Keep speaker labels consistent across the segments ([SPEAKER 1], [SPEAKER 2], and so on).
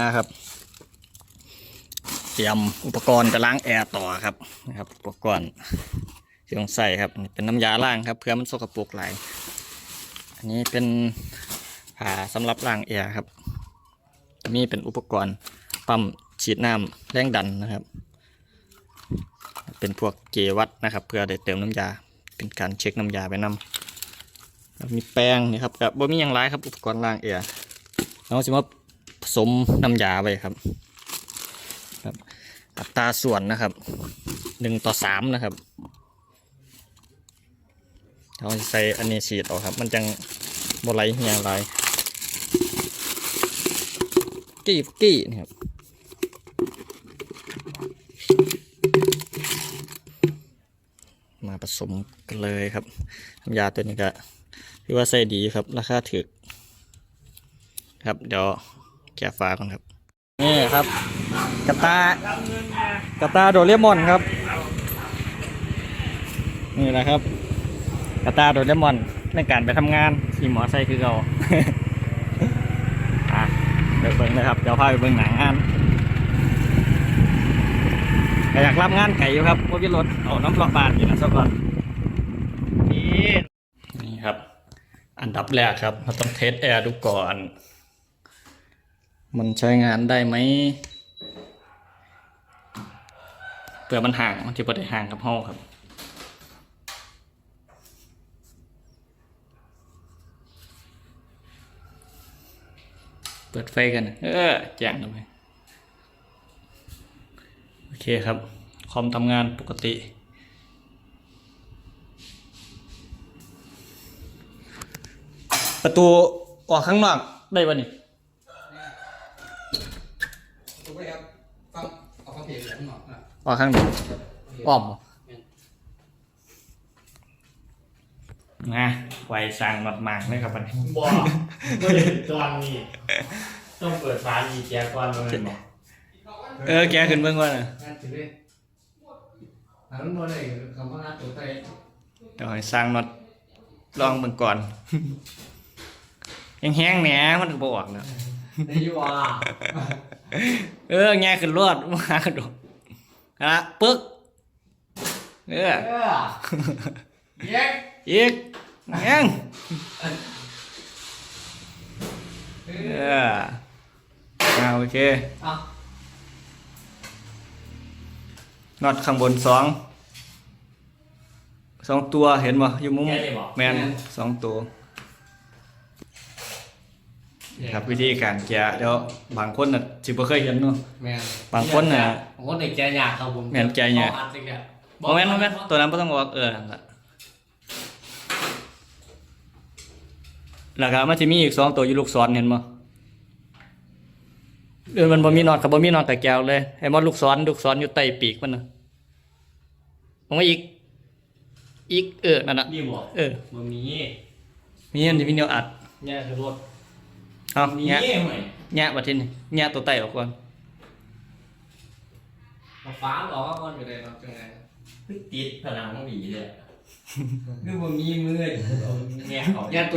[SPEAKER 1] นะครับ เตรียมอุปกรณ์จะล้างแอร์ต่อครับนะครับ อุปกรณ์ที่ต้องใส่ครับเป็นน้ำยาล้างครับเพื่อมันสกปรกหลายอันนี้เป็นผ้าสำหรับล้างแอร์ครับมีเป็นอุปกรณ์ปั๊มฉีดน้ำแรงดันนะครับ เป็นพวกเกวัตนะครับ เพื่อได้เติมน้ำยาเป็นการเช็คน้ำยาไปนำแล้วมีแป้งนี่ครับกับบ่มีอย่างไรครับอุปกรณ์ล้างแอร์เราจะมา ผสมน้ำยาไปครับครับอัตราส่วนนะครับหนึ่งต่อสามนะครับเราใส่อันนี้ฉีดออกครับ มันจังบไหลเฮียไหลกี้กี้นี่ครับมาผสมกันเลยครับน้ำยาตัวนี้ก็ถือว่าใส่ดีครับ ราคาถูกครับ เดี๋ยว แกะฝาก่อนครับ นี่ครับกระตากระตาโดเรมอนครับ นี่แหละครับกระตาโดเรมอนในการไปทำงานขี่มอไซค์คือเราอะเดี๋ยวเบิ่งนะครับเดี๋ยวพาไปเบิ่งหนังงานแต่อยากรับงานไก่อยู่ครับพว่าพี่รถเอาน้ำปลาบานอยู่นะสักก่อนนี่นี่ครับ อันดับแรกครับเราต้องเทสแอร์ดูก่อน มันใช้งานได้ไหมเผื่อมันห่างมันจะบ่ได้ห่างกับห้องครับ เปิดไฟกัน เออแจ้งทำไมโอเคครับ คอมทำงานปกติ ประตูออกข้างนอกได้ปะนี่
[SPEAKER 2] ถูกไหมครับฟังเอาฟังเพลงข้างนอกนะ
[SPEAKER 1] ออกข้างนอกอ้อมบ่นะไวสั่งหมดมากเลยครับอันนี้
[SPEAKER 3] บ่ไม่ได้ตอนนี้ต้องเปิดฟ้าอีแกก่อนเลยบอก
[SPEAKER 1] เออแกขึ้นเบื้องก่อนนะ
[SPEAKER 2] งานถึงได้หาลูกน้อยได้คำว่างานตัวไทย
[SPEAKER 1] เดี๋ยวให้สร้างน็อตลองเบิ่งก่อนแห้งๆแหนมันก็บออกนะ
[SPEAKER 2] ได้อยูว่า
[SPEAKER 1] เออแง่ขึ้นรอดมากระโดดฮะปึ๊กเออ
[SPEAKER 2] เออเย็ก
[SPEAKER 1] อีกแง่งเอออ่าโอเค
[SPEAKER 2] อะ
[SPEAKER 1] น็อตข้างบนสองสองตัวเห็นบ่อยู่มุม
[SPEAKER 3] แค่นี้บอก
[SPEAKER 1] แมนสองตัว ครับวิธีการแกะเดี๋ยวบางคนน่ะสิบ่เคยเห็นเนาะ
[SPEAKER 2] แม่น
[SPEAKER 1] บางคนน่ะ
[SPEAKER 2] ผมก็เด็กใจยากครับผม
[SPEAKER 1] แม่นใจยาก
[SPEAKER 2] อัดเลยเนี่ย
[SPEAKER 1] บ่แม่นบ่แม่นตัวนั้นบ่ต้องบอกเออนั่นล่ะแล้วก็มันสิมีอีกสองตัวอยู่ลูกศรเห็นบ่เออมันบ่มีน็อตกับบ่มีน็อตแต่แก้วเลยให้มันลูกศรลูกศรอยู่ใต้ปีกมันน่ะลงมาอีก อีกเออนั่นน่ะ
[SPEAKER 3] นี่บอก
[SPEAKER 1] เออ
[SPEAKER 3] มันมี
[SPEAKER 1] มีอันที่มีแนวอัด
[SPEAKER 3] เนี่ยคือรถ
[SPEAKER 1] เอา
[SPEAKER 3] มี
[SPEAKER 1] แงะ
[SPEAKER 3] ไหม
[SPEAKER 1] แงะบัดทีนี้แงะตัวไตออกก่อน
[SPEAKER 2] มาฟ้าหรอกว่าก่อนอยู่เลยเนาะจังไง
[SPEAKER 3] ติดผนังหวีเลยคือมันมีมือ
[SPEAKER 2] แง่
[SPEAKER 1] ออ
[SPEAKER 2] ก
[SPEAKER 1] ยันตั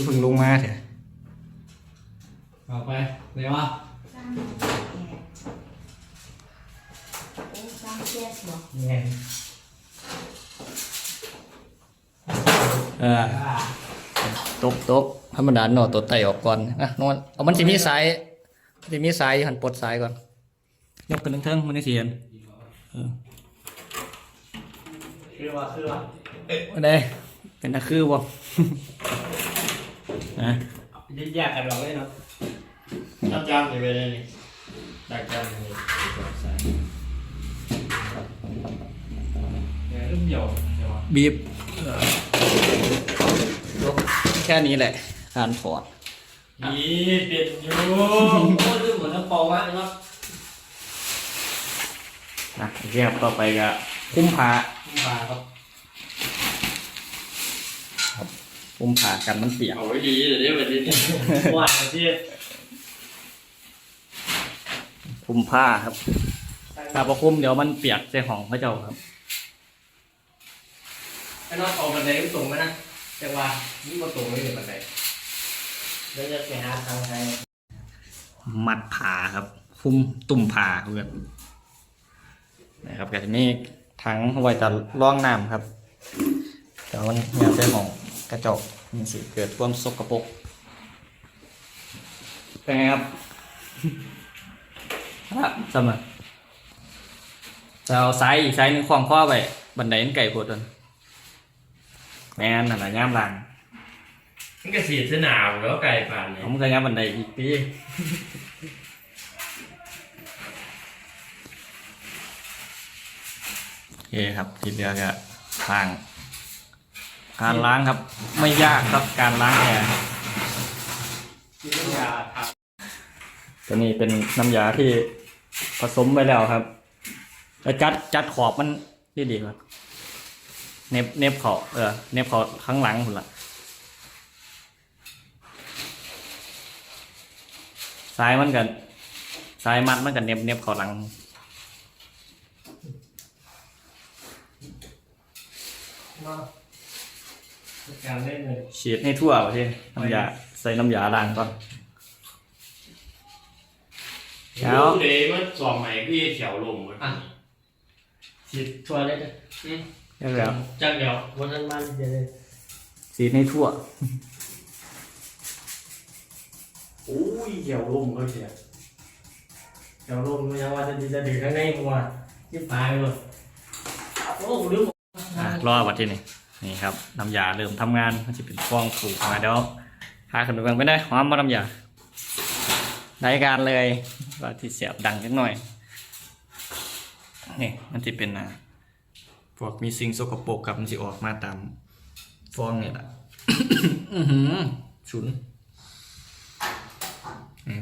[SPEAKER 1] คือเพิ่งลงมาเถอะ
[SPEAKER 2] บอกไปเดี๋ยวว่า
[SPEAKER 4] สร้างแก๊สโอ้สร้างแก๊สเหรอ
[SPEAKER 2] แงะ
[SPEAKER 1] เออตกตกธรรมดาเนาะตัวไต่ออกก่อนนะนอนเอามันสิมีสายมันสิมีสายอยู่หันปลดสายก่อน ยกขึ้นเทิงๆมันได้สิเห็นเออ
[SPEAKER 3] คือว่าคือว่า
[SPEAKER 1] อันใดเป็นตะคือบ่ นะ
[SPEAKER 3] แยกกันเราเลยเนาะจำจำเลยไปเลยนี่ได้จังเลย
[SPEAKER 2] เนี่ยเริ่มเหี่ยวเหี่ยวอะ
[SPEAKER 1] บีบเอ่อยกแค่นี้แหละการถอด
[SPEAKER 3] นี่เป็นอยู่
[SPEAKER 2] โอ้ยดูเหมือนน้ำปองมากเลยเนาะ
[SPEAKER 1] นะโอเคครับต่อไปก็คุ้มผ้า
[SPEAKER 2] ปลาครับ
[SPEAKER 1] คุ้มผ้ากันมันเปียก
[SPEAKER 3] เอาไว้ดีเดี๋ยวนี้ไปดี
[SPEAKER 2] หวานที่
[SPEAKER 1] คุ้มผ้าครับถ้าพอคุ้มเดี๋ยวมันเปียกใส่ของพระเจ้าครับ
[SPEAKER 2] ไอ้น้องออกบันไดก็ตรงไหมนะแต่ว่านี่มาตรงไม่ถึงบันได
[SPEAKER 3] เดี๋ยวจะไปหาทางไทย
[SPEAKER 1] มัดผ้าครับ คุ้มตุ่มผ้าเพื่อนนะครับก็จะมีถังไว้ตัดร่องน้ำครับแต่ว่ามันอยากใส่ของ กระจกมันสิเกิดความสกปรกเป็นไงครับครับสมอจะเอาไซส์อีกไซส์หนึงควางข้อไปบันไดมันไก่โพดเลยแม่นนั่นแหละย่ามหลัง
[SPEAKER 3] มันก็สีสนามแล้วไก่ป่านเนี่ย
[SPEAKER 1] ผมก็ย่ามบันไดอีกปีโอเคครับทีเหลือก็ล้าง การล้างครับ ไม่ยากครับการล้างแอร์
[SPEAKER 2] กินน้ำยาครับ
[SPEAKER 1] ตัวนี้เป็นน้ำยาที่ผสมไปแล้วครับแล้วจัดจัดขอบมันที่ดีครับเน็บเน็บเขาเออเน็บเขาข้างหลังคุณละซ้ายมันกันซ้ายมัดมันกันเน็บเน็บเขาหลัง
[SPEAKER 2] เนาะการเล่นเลย
[SPEAKER 1] ฉีดให้ทั่วประเทศน้ำยาใส่น้ำยาล้างก่อน แล้ว
[SPEAKER 3] เดี๋ยวมันสอบใหม่พี่แถวลงมัน
[SPEAKER 2] ฉีดชัวร์เลยนะ
[SPEAKER 1] เรียบร้อย
[SPEAKER 3] จังเดียว
[SPEAKER 2] วันนั้นมันเดี๋ยวเลย
[SPEAKER 1] ฉีดให้ทั่ว
[SPEAKER 2] โอ้ยเหี่ยวลมเขาเสียเหี่ยวลมมันยังว่าจะดีจะดีข้างในมัวที่ปลายเลยโอ้ลืม
[SPEAKER 1] อะรอวัดที่นี่ นี่ครับน้ำยาเริ่มทำงานมันจะเป็นฟองผูกมาเดี๋ยวพาขนไปเบิ่งไปได้หอมมาน้ำยาได้การเลยว่าที่เสียบดังนิดหน่อยนี่มันจะเป็นอะพวกมีสิ่งสกปรกกับมันจะออกมาตามฟองเนี่ยแหละฉุน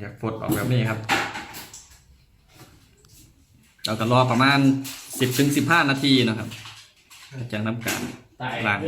[SPEAKER 1] อยากปลดออกแบบนี้ครับ เราก็รอประมาณสิบถึงสิบห้านาทีนะครับจากน้ำกา ร
[SPEAKER 2] ต